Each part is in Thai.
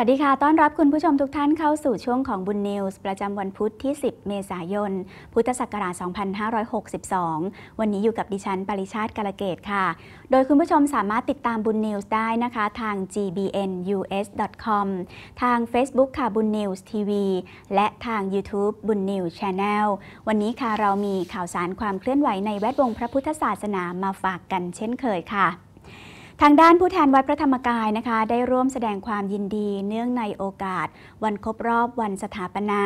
วัสดีค่ะ ต้อนรับคุณผู้ชมทุกท่านเข้าสู่ช่วงของบุญนิวส์ประจำวันพุธที่ 10 เมษายน พุทธศักราช 2562 วันนี้อยู่กับดิฉัน ปริชาติกาลเกตค่ะ โดยคุณผู้ชมสามารถติดตามบุญนิวส์ได้นะคะ ทาง gbnus.com ทาง Facebook ค่ะบุญนิวส์ทีวีและทาง YouTube บุญนิวส์ช n แนลวันนี้ค่ะเรามีข่าวสารความเคลื่อนไหวในแวดวงพระพุทธศาสนามาฝากกันเช่นเคยค่ะ ทางด้านผู้แทนวัดพระธรรมกายนะคะ ได้ร่วมแสดงความยินดีเนื่องในโอกาส วันครบรอบวันสถาปนา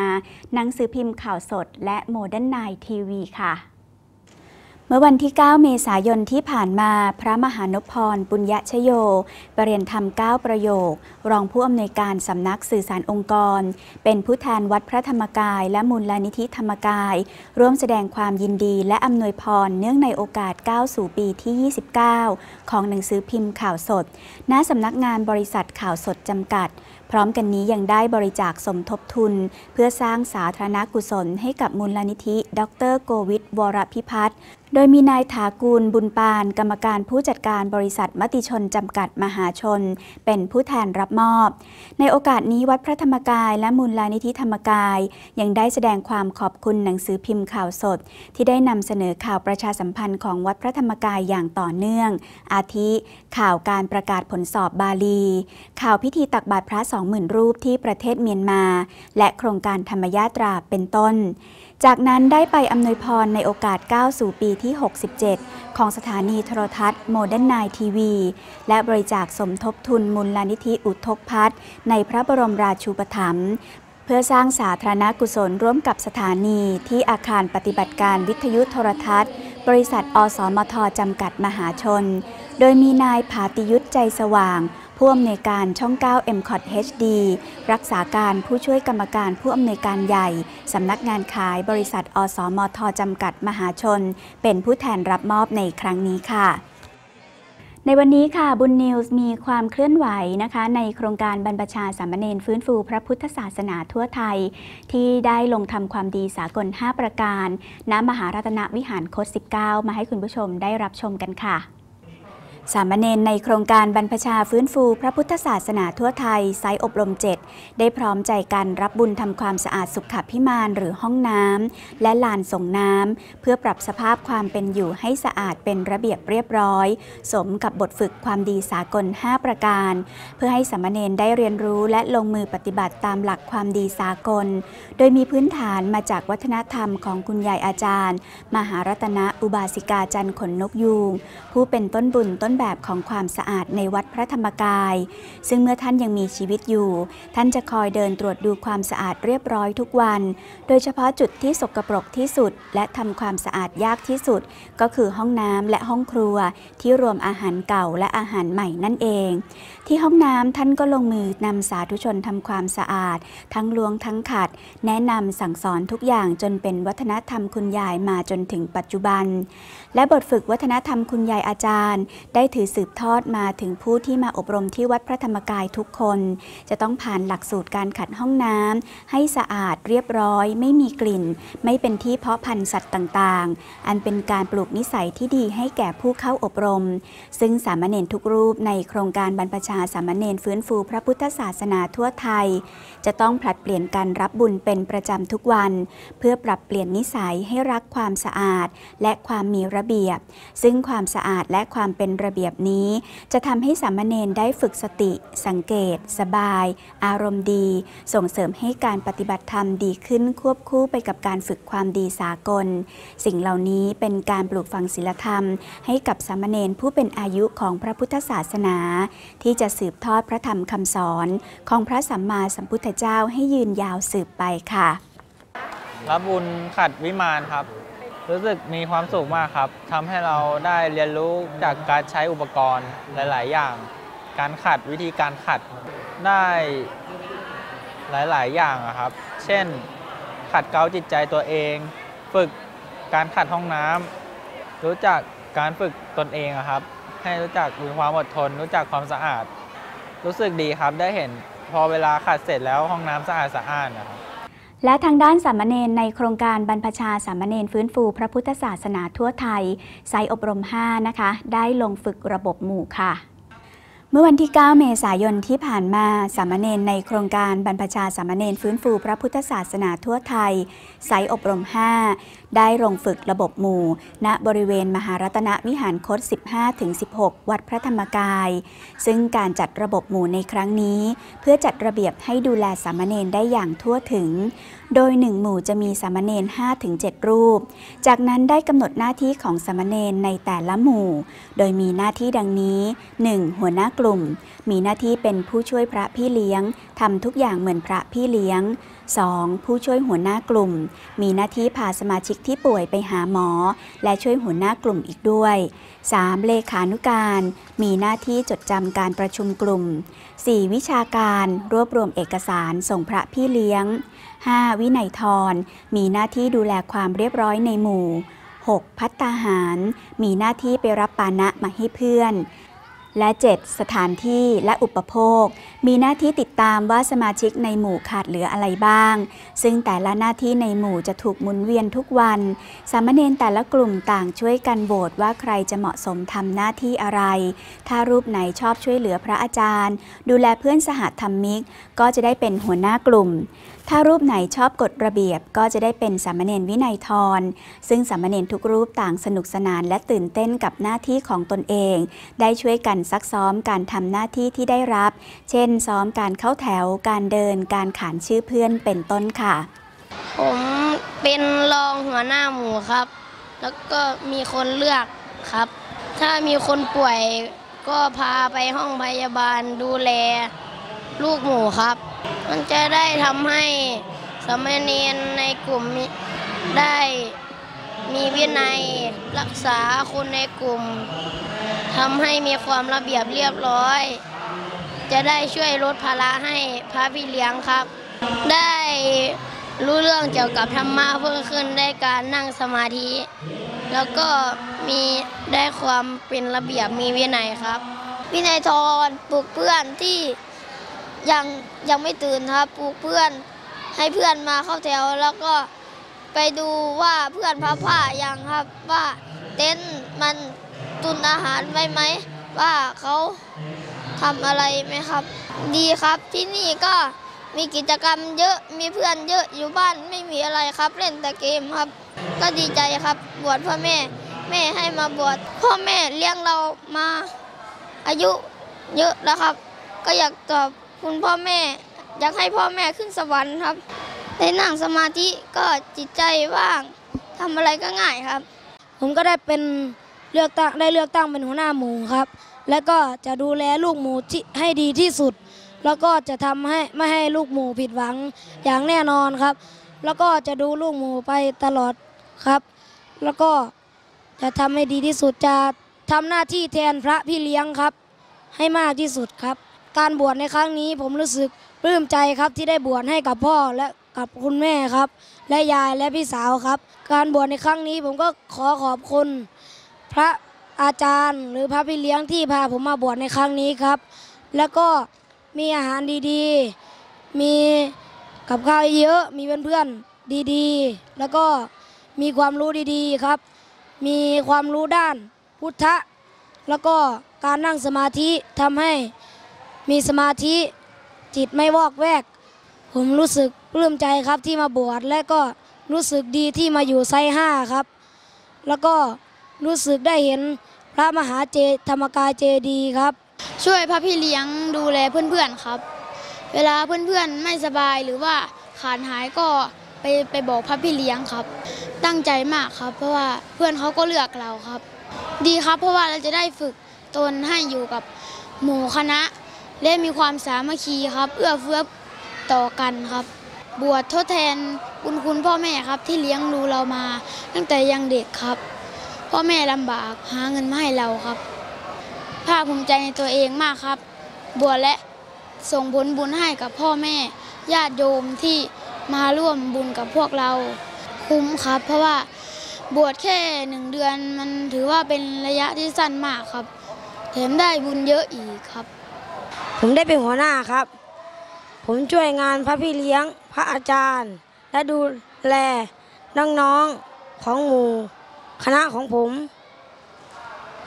หนังสือพิมพ์ข่าวสด และโมเดิร์นไนทีวีค่ะ มื่อวันที่ 9 เมษายนที่ผ่านมาพระมหานพร ปุญญชโย ปรริยนธรรม 9 ประโยค รองผู้อำนวยการสำนักสื่อสารองค์กร เป็นผู้แทนวัดพระธรรมกาย และมูลลนิธิธรรมกาย ร่วมแสดงความยินดีและอำนวยพร เนื่องในโอกาสก้าวสู่ปีที่ 29 ของหนังสือพิมพ์ข่าวสด ณ สำนักงานบริษัทข่าวสดจำกัด พร้อมกันนี้ยังได้บริจาคสมทบทุน เพื่อสร้างสาธารณกุศลให้กับมูลนิธิ ดรโกวิทวรพิพัฒน์ โดยมีนายถากูลบุญปาน กรรมการผู้จัดการบริษัทมติชนจำกัดมหาชน เป็นผู้แทนรับมอบ ในโอกาสนี้วัดพระธรรมกายและมูลนิธิธรรมกาย ยังได้แสดงความขอบคุณหนังสือพิมพ์ข่าวสด ที่ได้นำเสนอข่าวประชาสัมพันธ์ของวัดพระธรรมกายอย่างต่อเนื่อง อาทิ ข่าวการประกาศผลสอบบาลี ข่าวพิธีตักบาตรพระสองหมื่นรูปที่ประเทศเมียนมา และโครงการธรรมยาตราเป็นต้น จากนั้นได้ไปอำนวยพรในโอกาสก้าวสู่ปีที่ 67 ของสถานีโทรทัศน์โมเดิร์นไนทีวี และบริจาคสมทบทุนมูลนิธิอุทกพัฒน์ในพระบรมราชูปถัมภ์เพื่อสร้างสาธารณกุศลร่วมกับสถานีที่อาคารปฏิบัติการวิทยุโทรทัศน์ บริษัท อสมทจำกัดมหาชน โดยมีนายผาติยุทธใจสว่าง ผู้อำนวยการช่อง 9 m c o t HD รักษาการผู้ช่วยกรรมการผู้อำนวยการใหญ่ สำนักงานขายบริษัท อสมทจำกัดมหาชน เป็นผู้แทนรับมอบในครั้งนี้ค่ะในวันนี้ค่ะบุญนิวส์มีความเคลื่อนไหวนะคะ ในโครงการบรรพชาสามเณรฟื้นฟูพระพุทธศาสนาทั่วไทย ที่ได้ลงทำความดีสากล 5 ประการ ณมหารัตนวิหารโคต19มาให้คุณผู้ชมได้รับชมกันค่ะ สามเณรในโครงการบรรพชาฟื้นฟูพระพุทธศาสนาทั่วไทยไซอบรมเจ็ดได้พร้อมใจกันรับบุญทำความสะอาดสุขพิมานหรือห้องน้ำและลานส่งน้ำเพื่อปรับสภาพความเป็นอยู่ให้สะอาดเป็นระเบียบเรียบร้อย สมกับบทฝึกความดีสากล 5 ประการ เพื่อให้สามเณรได้เรียนรู้และลงมือปฏิบัติตามหลักความดีสากล โดยมีพื้นฐานมาจากวัฒนธรรมของคุณยายอาจารย์ มหารัตนอุบาสิกาจันขนนกยูงผู้เป็นต้นบุญต้นแบบของความสะอาดในวัดพระธรรมกาย ซึ่งเมื่อท่านยังมีชีวิตอยู่ ท่านจะคอยเดินตรวจดูความสะอาดเรียบร้อยทุกวัน โดยเฉพาะจุดที่สกปรกที่สุด และทำความสะอาดยากที่สุด ก็คือห้องน้ำและห้องครัวที่รวมอาหารเก่าและอาหารใหม่นั่นเอง ที่ห้องน้ำท่านก็ลงมือนำสาธุชนทำความสะอาด ทั้งลวงทั้งขัด แนะนำสั่งสอนทุกอย่างจนเป็นวัฒนธรรมคุณยายมาจนถึงปัจจุบัน และบทฝึกวัฒนธรรมคุณยายอาจารย์ ได้ถือสืบทอดมาถึงผู้ที่มาอบรมที่วัดพระธรรมกายทุกคน จะต้องผ่านหลักสูตรการขัดห้องน้ำให้สะอาดเรียบร้อย ไม่มีกลิ่น ไม่เป็นที่เพาะพันธุ์สัตว์ต่างๆ อันเป็นการปลูกนิสัยที่ดีให้แก่ผู้เข้าอบรม ซึ่งสามเณรทุกรูปในโครงการบรรพชาสามเณรฟื้นฟูพระพุทธศาสนาทั่วไทย จะต้องผลัดเปลี่ยนการรับบุญเป็นประจำทุกวัน เพื่อปรับเปลี่ยนนิสัยให้รักความสะอาดและความมีระเบียบ ซึ่งความสะอาดและความเป็นระเบียบนี้ จะทำให้สามเณรได้ฝึกสติ สังเกต สบาย อารมณ์ดี ส่งเสริมให้การปฏิบัติธรรมดีขึ้นควบคู่ไปกับการฝึกความดีสากล สิ่งเหล่านี้เป็นการปลูกฝังศีลธรรม ให้กับสามเณรผู้เป็นอายุของพระพุทธศาสนา ที่จะสืบทอดพระธรรมคำสอนของพระสัมมาสัมพุทธเจ้าให้ยืนยาวสืบไปค่ะรับบุญขัดวิมานครับ รู้สึกมีความสุขมากครับทำให้เราได้เรียนรู้จากการใช้อุปกรณ์หลาย ๆ อย่าง การขัดวิธีการขัดได้หลาย ๆ อย่างครับ เช่น ขัดเกลาจิตใจตัวเอง ฝึกการขัดห้องน้ำรู้จักการฝึกตนเองครับ ให้รู้จักมีความอดทน รู้จักความสะอาด รู้สึกดีครับได้เห็นพอเวลาขัดเสร็จแล้วห้องน้ำสะอาดสะอาดนะครับและทางด้านสามเณรในโครงการบรรพชาสามเณรฟื้นฟูพระพุทธศาสนาทั่วไทยไซอบรม 5 นะคะ ได้ลงฝึกระบบหมู่ค่ะ เมื่อวันที่ 9 เมษายนที่ผ่านมาสามเณรในโครงการบรรพชาสามเณรฟื้นฟูพระพุทธศาสนาทั่วไทยไซอบรม 5 ได้ลงฝึกระบบหมู่ ณบริเวณมหารัตนวิหารคต 15-16 วัดพระธรรมกาย ซึ่งการจัดระบบหมู่ในครั้งนี้ เพื่อจัดระเบียบให้ดูแลสามเณรได้อย่างทั่วถึง โดยหนึ่งหมู่จะมีสามเณร5-7 รูป จากนั้นได้กำหนดหน้าที่ของสามเณรในแต่ละหมู่ โดยมีหน้าที่ดังนี้ 1. หัวหน้ากลุ่ม มีหน้าที่เป็นผู้ช่วยพระพี่เลี้ยงทำทุกอย่างเหมือนพระพี่เลี้ยง 2. ผู้ช่วยหัวหน้ากลุ่ม มีหน้าที่พาสมาชิกที่ป่วยไปหาหมอ และช่วยหัวหน้ากลุ่มอีกด้วย 3. เลขานุการ มีหน้าที่จดจำการประชุมกลุ่ม 4. วิชาการรวบรวมเอกสารส่งพระพี่เลี้ยง 5. วินัยทร มีหน้าที่ดูแลความเรียบร้อยในหมู่ 6. พัตตาหาร มีหน้าที่ไปรับปานะมาให้เพื่อน และ 7. สถานที่และอุปโภค มีหน้าที่ติดตามว่าสมาชิกในหมู่ขาดเหลืออะไรบ้าง ซึ่งแต่ละหน้าที่ในหมู่จะถูกหมุนเวียนทุกวัน สามเณรแต่ละกลุ่มต่างช่วยกันโหวตว่าใครจะเหมาะสมทำหน้าที่อะไร ถ้ารูปไหนชอบช่วยเหลือพระอาจารย์ ดูแลเพื่อนสหธรรมิก ก็จะได้เป็นหัวหน้ากลุ่ม ถ้ารูปไหนชอบกฎระเบียบก็จะได้เป็นสามเณรวินัยทร ซึ่งสามเณรทุกรูปต่างสนุกสนานและตื่นเต้นกับหน้าที่ของตนเอง ได้ช่วยกันซักซ้อมการทำหน้าที่ที่ได้รับ เช่น ซ้อมการเข้าแถว การเดิน การขานชื่อเพื่อนเป็นต้นค่ะ ผมเป็นรองหัวหน้าหมู่ครับ แล้วก็มีคนเลือกครับ ถ้ามีคนป่วยก็พาไปห้องพยาบาลดูแล ลูกหมูครับ มันจะได้ทำให้สามเณรในกลุ่มได้มีวินัยรักษาคนในกลุ่มทำให้มีความระเบียบเรียบร้อย จะได้ช่วยลดภาระให้พระพี่เลี้ยงครับ ได้รู้เรื่องเกี่ยวกับธรรมะเพิ่มขึ้นได้การนั่งสมาธิ แล้วก็มีได้ความเป็นระเบียบมีวินัยครับ วินัยทรปลุกเพื่อนที่ ยังยังไม่ตื่นครับปลุกเพื่อนให้เพื่อนมาเข้าแถวแล้วก็ไปดูว่าเพื่อนพับผ้ายังครับว่าเต็นท์มันตุนอาหารไว้ไหม ว่าเขาทำอะไรไหมครับ ดีครับที่นี่ก็มีกิจกรรมเยอะมีเพื่อนเยอะอยู่บ้านไม่มีอะไรครับ เล่นแต่เกมครับ ก็ดีใจครับบวชพ่อแม่ แม่ให้มาบวชพ่อแม่เลี้ยงเรามาอายุเยอะแล้วครับ ก็อยากตอบ คุณพ่อแม่ อยากให้พ่อแม่ขึ้นสวรรค์ครับ ได้นั่งสมาธิก็จิตใจว่างทำอะไรก็ง่ายครับ ผมก็ได้เป็นเลือกตั้งได้เลือกตั้งเป็นหัวหน้าหมู่ครับ และก็จะดูแลลูกหมูที่ให้ดีที่สุด แล้วก็จะทำให้ไม่ให้ลูกหมูผิดหวังอย่างแน่นอนครับ แล้วก็จะดูลูกหมูไปตลอดครับ แล้วก็จะทำให้ดีที่สุดจะทำหน้าที่แทนพระพี่เลี้ยงครับ ให้มากที่สุดครับ การบวชในครั้งนี้ผมรู้สึกปลื้มใจครับที่ได้บวชให้กับพ่อและกับคุณแม่ครับ และยายและพี่สาวครับ การบวชในครั้งนี้ผมก็ขอขอบคุณ พระอาจารย์หรือพระพี่เลี้ยงที่พาผมมาบวชในครั้งนี้ครับ แล้วก็มีอาหารดีๆ มีกับข้าวเยอะมีเพื่อนๆดีๆ แล้วก็มีความรู้ดีๆครับ มีความรู้ด้านพุทธะแล้วก็การนั่งสมาธิทำให้ มีสมาธิจิตไม่วอกแวก ผมรู้สึกปลื้มใจครับที่มาบวชและก็รู้สึกดีที่มาอยู่ไซห้าครับ แล้วก็รู้สึกได้เห็นพระมหาเจธรรมกายเจดีครับ ช่วยพระพี่เลี้ยงดูแลเพื่อนๆครับ เวลาเพื่อนๆไม่สบายหรือว่าขาดหายก็ไปไปบอกพระพี่เลี้ยงครับ ตั้งใจมากครับ เพราะว่าเพื่อนเขาก็เลือกเราครับ ดีครับเพราะว่าเราจะได้ฝึกตนให้อยู่กับหมู่คณะ และมีความสามัคคีครับ เอื้อเฟื้อต่อกันครับ บวชทดแทนบุญคุณพ่อแม่ครับที่เลี้ยงดูเรามา ตั้งแต่ยังเด็กครับ พ่อแม่ลำบากหาเงินมาให้เราครับ ภาคภูมิใจในตัวเองมากครับ บวชและส่งผลบุญให้กับพ่อแม่ ญาติโยมที่มาร่วมบุญกับพวกเรา คุ้มครับ เพราะว่าบวชแค่หนึ่งเดือนมันถือว่าเป็นระยะที่สั้นมากครับ แถมได้บุญเยอะอีกครับ ผมได้เป็นหัวหน้าครับ ผมช่วยงานพระพี่เลี้ยง พระอาจารย์ และดูแลน้องๆของหมู่ คณะของผม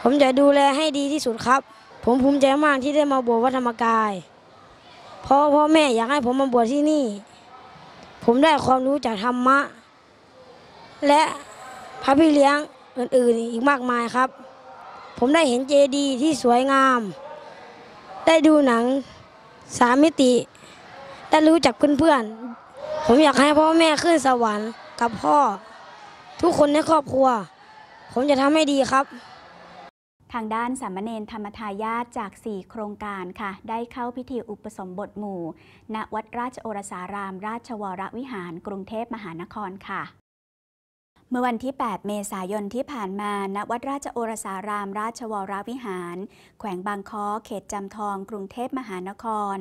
ผมจะดูแลให้ดีที่สุดครับ ผมภูมิใจมากที่ได้มาบวชวัดธรรมกายเพราะพ่อแม่อยากให้ผมมาบวชที่นี่ ผมได้ความรู้จากธรรมะ และพระพี่เลี้ยงอื่นๆอีกมากมายครับ ผมได้เห็นเจดีย์ที่สวยงาม ได้ดูหนังสามมิติ ได้รู้จักเพื่อนๆ ผมอยากให้พ่อแม่ขึ้นสวรรค์กับพ่อ ทุกคนในครอบครัว ผมจะทำให้ดีครับทางด้านสามเณรธรรมทายาทจาก 4 โครงการค่ะ ได้เข้าพิธีอุปสมบทหมู่ ณ วัดราชโอรสาราม ราชวรวิหาร กรุงเทพมหานครค่ะ มื่อวันที่ 8 เมษายนที่ผ่านมา ณ วัดราชโอรสาราม ราชวรวิหาร แขวงบางค้อเขตจำทอง กรุงเทพมหานคร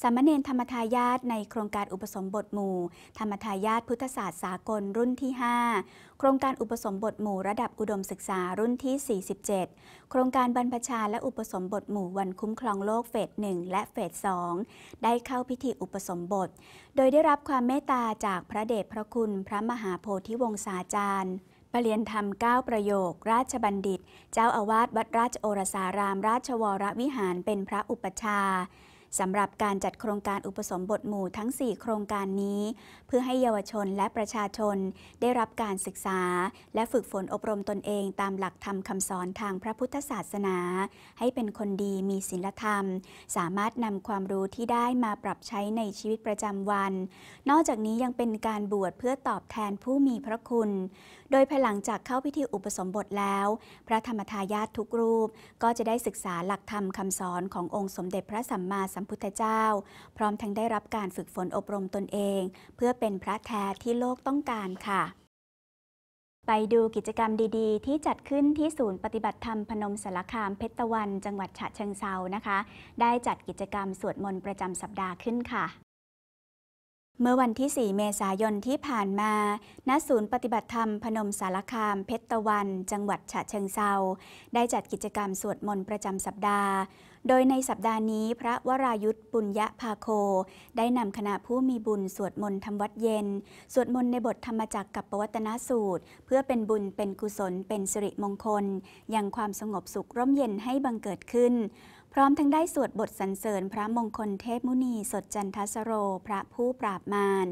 สามเณรธรรมทายาทในโครงการอุปสมบทหมู่ ธรรมทายาทพุทธศาสตร์สากลรุ่นที่ 5 โครงการอุปสมบทหมู่ระดับอุดมศึกษารุ่นที่ 47 โครงการบรรพชาและอุปสมบทหมู่วันคุ้มครองโลกเฟส 1 และเฟส 2 ได้เข้าพิธีอุปสมบท โดยได้รับความเมตตาจากพระเดชพระคุณพระมหาโพธิวงศาจารย์ประเรียนธรรม 9 ประโยค ราชบัณฑิต เจ้าอาวาสวัดราชโอรสารามราชวรวิหารเป็นพระอุปชา สำหรับการจัดโครงการอุปสมบทหมู่ทั้ง 4 โครงการนี้ เพื่อให้เยาวชนและประชาชนได้รับการศึกษา และฝึกฝนอบรมตนเองตามหลักธรรมคำสอนทางพระพุทธศาสนา ให้เป็นคนดีมีศีลธรรม สามารถนำความรู้ที่ได้มาปรับใช้ในชีวิตประจำวัน นอกจากนี้ยังเป็นการบวชเพื่อตอบแทนผู้มีพระคุณ โดยภายหลังจากเข้าพิธีอุปสมบทแล้ว พระธรรมทายาททุกรูปก็จะได้ศึกษาหลักธรรมคำสอนขององค์สมเด็จพระสัมมาสัมพุทธเจ้า พร้อมทั้งได้รับการฝึกฝนอบรมตนเอง เพื่อเป็นพระแท้ที่โลกต้องการค่ะไปดูกิจกรรมดีๆ ที่จัดขึ้นที่ศูนย์ปฏิบัติธรรมพนมสารคามเพชรตะวัน จังหวัดฉะเชิงเซานะคะ ได้จัดกิจกรรมสวดมนต์ประจำสัปดาห์ขึ้นค่ะ เมื่อวันที่ 4 เมษายนที่ผ่านมา ณ ศูนย์ปฏิบัติธรรมพนมสารคามเพชรตะวัน จังหวัดฉะเชิงเซา ได้จัดกิจกรรมสวดมนต์ประจำสัปดาห์ โดยในสัปดาห์นี้พระวรายุทธปุญญภาโค ได้นำคณะผู้มีบุญสวดมนต์ทำวัดเย็น สวดมนต์ในบทธรรมจักรกับปวัตนสูตร เพื่อเป็นบุญเป็นกุศลเป็นสิริมงคล ยังความสงบสุขร่มเย็นให้บังเกิดขึ้น พร้อมทั้งได้สวดบทสรรเสริญพระมงคลเทพมุนีสดจันทสโร พระผู้ปราบมาร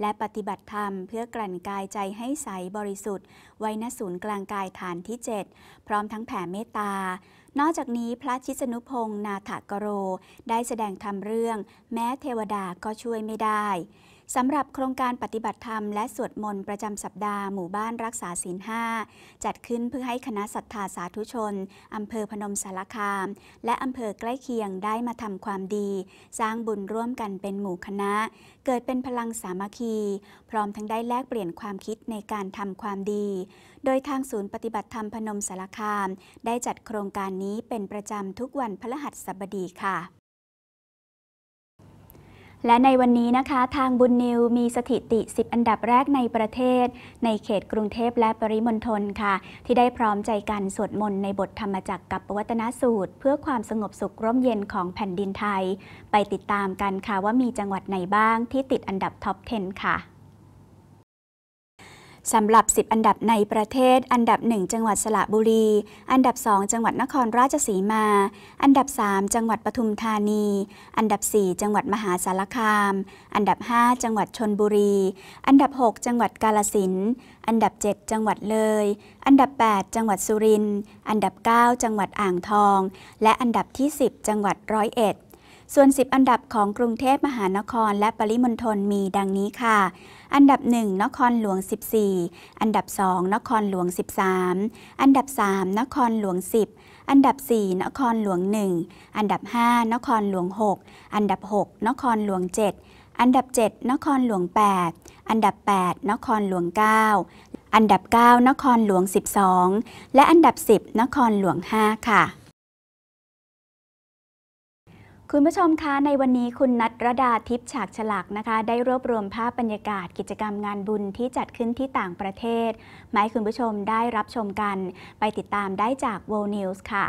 และปฏิบัติธรรมเพื่อกลั่นกายใจให้ใสบริสุทธิ์ ไว้ณศูนย์กลางกายฐานที่ 7 พร้อมทั้งแผ่เมตตา นอกจากนี้พระชิสนุพงษ์นาถกโร ได้แสดงธรรมเรื่อง แม้เทวดาก็ช่วยไม่ได้ สำหรับโครงการปฏิบัติธรรมและสวดมนต์ประจำสัปดาห์หมู่บ้านรักษาศีลห้าจัดขึ้นเพื่อให้คณะศรัทธาสาธุชนอำเภอพนมสารคาม และอำเภอใกล้เคียงได้มาทำความดี สร้างบุญร่วมกันเป็นหมู่คณะ เกิดเป็นพลังสามัคคี พร้อมทั้งได้แลกเปลี่ยนความคิดในการทำความดี โดยทางศูนย์ปฏิบัติธรรมพนมสารคาม ได้จัดโครงการนี้เป็นประจำทุกวันพฤหัสบดีค่ะ และในวันนี้นะคะ ทางบุญนิวมีสถิติ 10 อันดับแรกในประเทศ ในเขตกรุงเทพและปริมณฑลค่ะ ที่ได้พร้อมใจกันสวดมนต์ในบทธรรมจักรกับปวัตนสูตร เพื่อความสงบสุขร่มเย็นของแผ่นดินไทย ไปติดตามกันค่ะว่ามีจังหวัดไหนบ้างที่ติดอันดับท็อป 10 ค่ะ สำหรับ 10 อันดับในประเทศ อันดับ 1 จังหวัดสระบุรี อันดับ 2 จังหวัดนครราชสีมา อันดับ 3 จังหวัดปทุมธานี อันดับ 4 จังหวัดมหาสารคาม อันดับ 5 จังหวัดชนบุรี อันดับ 6 จังหวัดกาลสิน อันดับ 7 จังหวัดเลย อันดับ 8 จังหวัดสุรินทร์ อันดับ 9 จังหวัดอ่างทอง และอันดับที่ 10 จังหวัดร้อยเอ็ด ส่วน 10 อันดับของกรุงเทพมหานครและปริมณฑลมีดังนี้ค่ะ อันดับ 1 นครหลวง 14 อันดับ 2 นครหลวง 13 อันดับ 3 นครหลวง 10 อันดับ 4 นครหลวง 1 อันดับ 5 นครหลวง 6 อันดับ 6 นครหลวง 7 อันดับ 7 นครหลวง 8 อันดับ 8 นครหลวง 9 อันดับ 9 นครหลวง 12 และอันดับ 10 นครหลวง 5 ค่ะ คุณผู้ชมคะในวันนี้คุณนัทรดาทิพย์ฉากฉลากนะคะ ได้รวบรวมภาพบรรยากาศกิจกรรมงานบุญที่จัดขึ้นที่ต่างประเทศมาให้คุณผู้ชมได้รับชมกัน ไปติดตามได้จาก World News ค่ะ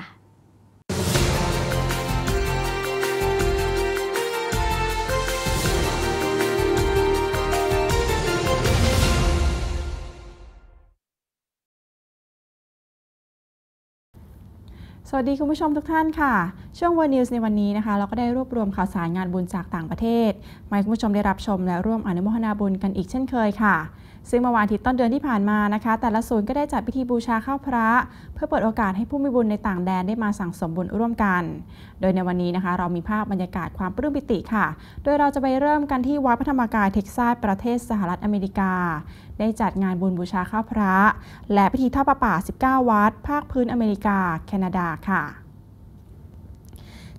สวัสดีคุณผู้ชมทุกท่านค่ะ ช่วง World News ในวันนี้นะคะ เราก็ได้รวบรวมข่าวสารงานบุญจากต่างประเทศมาให้คุณผู้ชมได้รับชมและร่วมอนุโมทนาบุญกันอีกเช่นเคยค่ะ ซึ่งเมื่อวานทิตย์ต้นเดือนที่ผ่านมานะคะ แต่ละศูนย์ก็ได้จัดพิธีบูชาข้าวพระ เพื่อเปิดโอกาสให้ผู้มีบุญในต่างแดนได้มาสั่งสมบุญร่วมกัน โดยในวันนี้นะคะ เรามีภาพบรรยากาศความปลื้มปิติค่ะ โดยเราจะไปเริ่มกันที่วัดพระธรรมกายเท็กซัสประเทศสหรัฐอเมริกา ได้จัดงานบุญบูชาข้าวพระ และพิธีทอดประป่า 19 วัด ภาคพื้นอเมริกา แคนาดาค่ะ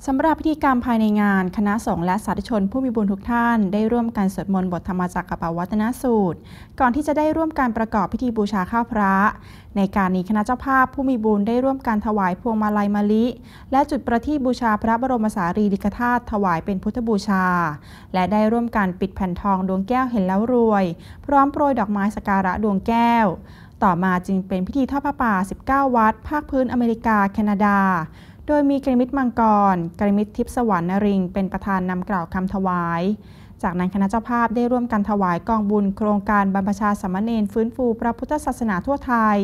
สำหรับพิธีกรรมภายในงาน คณะสงฆ์และสาธุชนผู้มีบุญทุกท่าน ได้ร่วมกันสวดมนต์บทธรรมจักรกับปวัตนสูตร ก่อนที่จะได้ร่วมการประกอบพิธีบูชาข้าวพระ ในการนี้คณะเจ้าภาพผู้มีบุญได้ร่วมการถวายพวงมาลัยมะลิ และจุดประทีปบูชาพระบรมสารีริกธาตุถวายเป็นพุทธบูชา และได้ร่วมการปิดแผ่นทองดวงแก้วเห็นแล้วรวย พร้อมโปรยดอกไม้สกการะดวงแก้ว ต่อมาจึงเป็นพิธีทอดพระป่า 19 วัด ภาคพื้นอเมริกา แคนาดา โดยมีกริมิตมังกรกริมิตทิพสวรรค์นริงเป็นประธานนำกล่าวคำถวาย จากนั้นคณะเจ้าภาพได้ร่วมกันถวายกองบุญโครงการบรรพชาสมเณรฟื้นฟูพระพุทธศาสนาทั่วไทย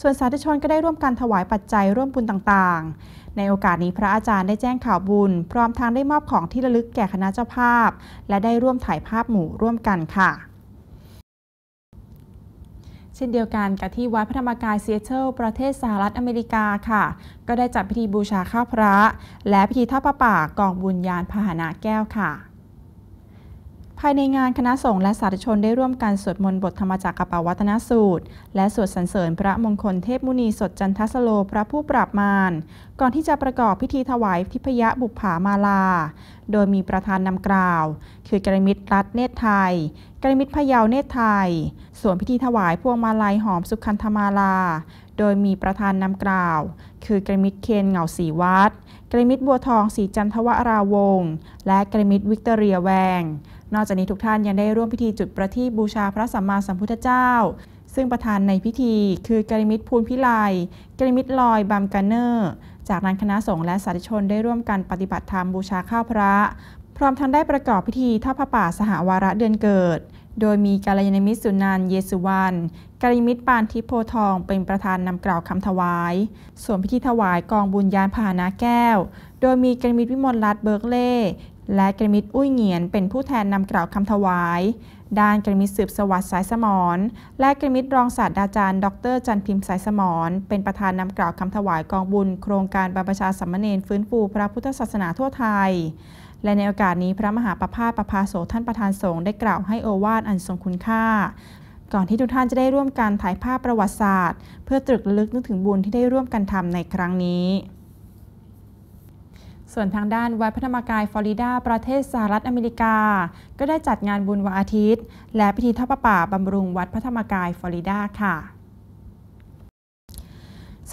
ส่วนสาธุชนก็ได้ร่วมกันถวายปัจจัยร่วมบุญต่างๆ ในโอกาสนี้พระอาจารย์ได้แจ้งข่าวบุญ พร้อมทางได้มอบของที่ระลึกแก่คณะเจ้าภาพ และได้ร่วมถ่ายภาพหมู่ร่วมกันค่ะ ช่นเดียวกันกับที่วัดพระธรรมกายซียเชลประเทศสหรัฐอเมริกาค่ะ ก็ได้จัดพิธีบูชาข้าวพระ และพิธีทอดประป่ากองบุญยานพาหนะแก้วค่ะ ภายในงานคณะสงฆ์และสาธุชนได้ร่วมกันสวดมนต์บทธรรมจักรกับปวัตนสูตร และสวดสรรเสริญพระมงคลเทพมุนีสดจันทสโลพระผู้ปราบมารก่อนที่จะประกอบพิธีถวายทิพยบุปผามาลา โดยมีประธานนำกล่าว คือกรมิตรรัตน์เนตรไทยกรมิตรพยาวเนตรไทย ส่วนพิธีถวายพวงมาลัยหอมสุขันธมาลา โดยมีประธานนำกล่าว คือกรมิตรเคนเหงาสีวัดกรมิตรบัวทองสีจันทวราวงและกรมิตรวิกตอเรียแวง นอกจากนี้ทุกท่านยังได้ร่วมพิธีจุดประทีปบูชาพระสัมมาสัมพุทธเจ้า ซึ่งประธานในพิธีคือกริมิตรภูลพิไลกริมิตรลอยบัมกันเนอร์ จากนั้นคณะสงฆ์และสาธุชนได้ร่วมกันปฏิบัติธรรมบูชาข้าวพระ พร้อมทั้งได้ประกอบพิธีทอดพระป่าสหวาระเดือนเกิด โดยมีกาลยานมิตรสุนันเยสุวรรณกาลยานมิตรปานทิพโพทองเป็นประธานนำกล่าวคำถวาย ส่วนพิธีถวายกองบุญยานพาหนะแก้ว โดยมีกาลยานมิตรวิมลรัตน์เบิร์กเล่ และกาลยานมิตรอุ้ยเงียนเป็นผู้แทนนำกล่าวคำถวาย ด้านกาลยานมิตรสืบสวัสดิ์สายสมรและกาลยานมิตรรองศาสตราจารย์ ดร จันพิมพ์สายสมรเป็นประธานนำกล่าวคำถวายกองบุญ โครงการบรรพชาสามเณรฟื้นฟูพระพุทธศาสนาทั่วไทย และในโอกาสนี้พระมหาประภาสประภาโสท่านประธานสงฆ์ได้กล่าวให้โอวาทอันทรงคุณค่าก่อนที่ทุกท่านจะได้ร่วมกันถ่ายภาพประวัติศาสตร์ เพื่อตรึกระลึกนึกถึงบุญที่ได้ร่วมกันทำในครั้งนี้ ส่วนทางด้านวัดพระธรรมกายฟลอริดา ประเทศสหรัฐอเมริกา ก็ได้จัดงานบุญวันอาทิตย์ และพิธีทอดประป่าบำรุงวัดพระธรรมกายฟลอริดาค่ะ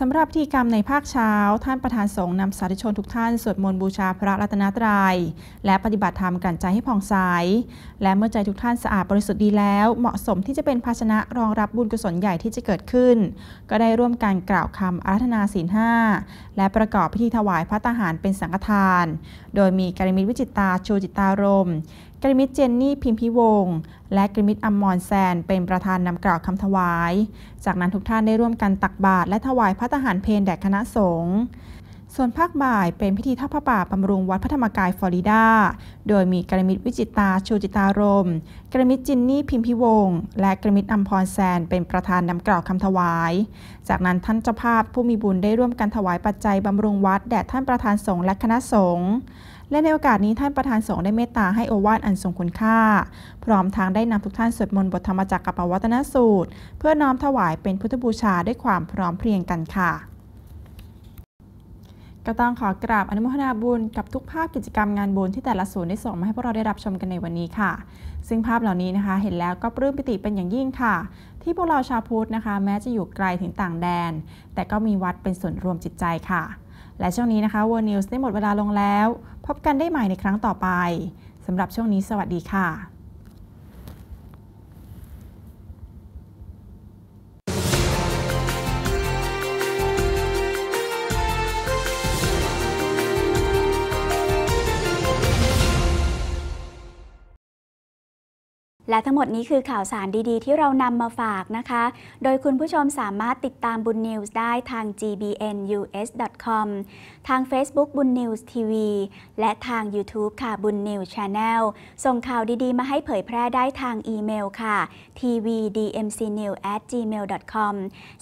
สำหรับพิธีกรรมในภาคเช้า ท่านประธานสงฆ์นำสาธุชนทุกท่านสวดมนต์บูชาพระรัตนตรยัย และปฏิบัติธรรมกันใจให้ผ่องใส และเมื่อใจทุกท่านสะอาดบริสุทธิ์ดีแล้ว เหมาะสมที่จะเป็นภาชนะรองรับบุญกุศลใหญ่ที่จะเกิดขึ้น ก็ได้ร่วมกันกล่าวคำอารัธนาศีลห้าและประกอบพิธีถวายพระตาหารเป็นสังฆทาน โดยมีการมิตรวิจิตตาชูจิตตารมณ์ กริมิตเจนนี่พิมพิวงศ์และกริมิตอัมมอนแซน เป็นประธานนำกล่าวคำถวาย จากนั้นทุกท่านได้ร่วมกันตักบาตรและถวายพระทหารเพลแด่คณะสงฆ์ส่วนภาคบ่ายเป็นพิธีทอดพระป่าบำรุงวัดพระธรรมกายฟลอริดา โดยมีกรมิตวิจิตาชูจิตารมกรมิตจินนี่พิมพิวงศ์และกรมิตอัมพรแซน เป็นประธานนำกล่าวคำถวาย จากนั้นท่านเจ้าภาพผู้มีบุญได้ร่วมกันถวายปัจจัยบำรุงวัดแด่ท่านประธานสงฆ์และคณะสงฆ์ และในโอกาสนี้ท่านประธานสงฆ์ได้เมตตาให้โอวาทอันทรงคุณค่า พร้อมทางได้นำทุกท่านสวดมนต์บทธรรมจักรกับปวัตนสูตร เพื่อน้อมถวายเป็นพุทธบูชาด้วยความพร้อมเพรียงกันค่ะก็ต้องขอกราบอนุโมทนาบุญกับทุกภาพกิจกรรมงานบุญที่แต่ละศูนย์ได้ส่งมาให้พวกเราได้รับชมกันในวันนี้ค่ะ ซึ่งภาพเหล่านี้นะคะ เห็นแล้วก็ปลื้มปิติเป็นอย่างยิ่งค่ะ ที่พวกเราชาวพุทธนะคะ แม้จะอยู่ไกลถึงต่างแดน แต่ก็มีวัดเป็นส่วนรวมจิตใจค่ะ และช่วงนี้นะคะ World News ได้หมดเวลาลงแล้ว พบกันได้ใหม่ในครั้งต่อไปสำหรับช่วงนี้สวัสดีค่ะ และทั้งหมดนี้คือข่าวสารดีๆ ที่เรานำมาฝากนะคะ โดยคุณผู้ชมสามารถติดตามบุญนิวส์ได้ทาง gbnus.com ทาง Facebook บุญนิวส์ทีวีและทาง YouTube ค่ะบุญนิวส์ Channel ส่งข่าวดีๆ มาให้เผยแพร่ได้ทางอีเมลค่ะ tvdmcnews@gmail.com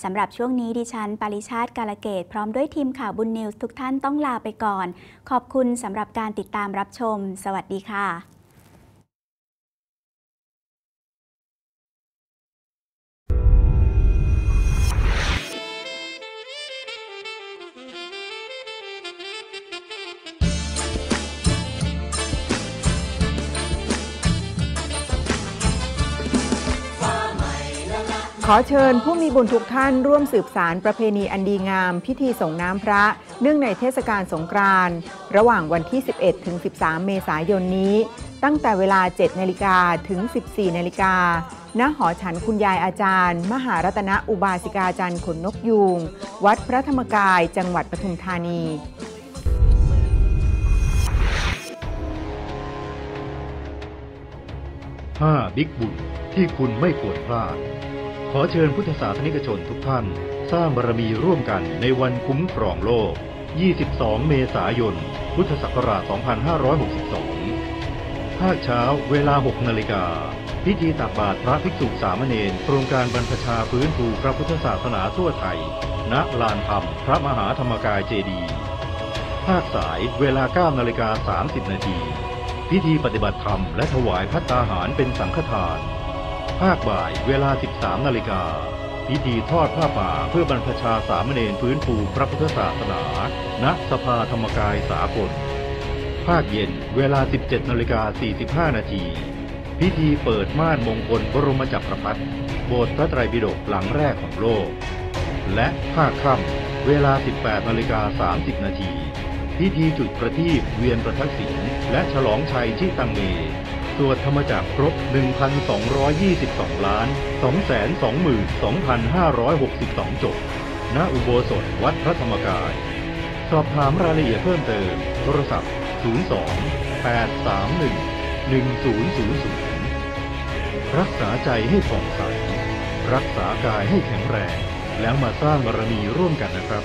สำหรับช่วงนี้ดิฉัน ปริชาติกาลเกต พร้อมด้วยทีมข่าวบุญนิวส์ทุกท่านต้องลาไปก่อน ขอบคุณสำหรับการติดตามรับชม สวัสดีค่ะ ขอเชิญผู้มีบุญทุกท่านร่วมสืบสารประเพณีอันดีงาม พิธีส่งน้ำพระ เนื่องในเทศกาลสงกรานต์ระหว่างวันที่ 11 ถึง 13 เมษายนนี้ ตั้งแต่เวลา 7 นาฬิกาถึง 14 นาฬิกาณหอฉันคุณยายอาจารย์ มหารัตนอุบาสิกาจันทร์ขนนกยูง วัดพระธรรมกายจังหวัดปทุมธานี 5. บิ๊กบุญที่คุณไม่ควรพลาด อเชิญพุทธศาสนิกชนทุกท่าน สร้างบารมีร่วมกันในวันคุ้มครองโลก 22 เมษายน พุทธศักราช 2562 ภาคเช้าเวลา 6 นาฬิกา พิธีตักบาตรพระภิกษุสามเณรโครงการบรรพชาฟื้นฟูพระพุทธศาสนาทั่วไทย ณ ลานธรรม พระมหาธรรมกายเจดีย์ภาคสายเวลา 9 นาฬิกา 30 นาที พิธีปฏิบัติธรรมและถวายพัตตาหารเป็นสังฆทาน ภาคบ่ายเวลา 13 นาฬิกา พิธีทอดผ้าป่าเพื่อบรรพชาสามเณรฟื้นฟูพระพุทธศาสนา ณ สภาธรรมกายสากล ภาคเย็นเวลา 17 นาฬิกา 45 นาที พิธีเปิดม่านมงคลบรมจักรพรรดิโบสถ์พระไตรปิฎกหลังแรกของโลก และภาคค่ำเวลา 18 นาฬิกา 30 นาที พิธีจุดประทีปเวียนประทักษิณและฉลองชัยที่ตังเม สวดธรรมจักรครบ 1,222 ล้าน 222,562 จบ ณ อุโบสถวัดพระธรรมกาย สอบถามรายละเอียดเพิ่มเติม โทรศัพท์ 02 831 1000รักษาใจให้ผ่องใส รักษากายให้แข็งแรง แล้วมาสร้างบารมีร่วมกันนะครับ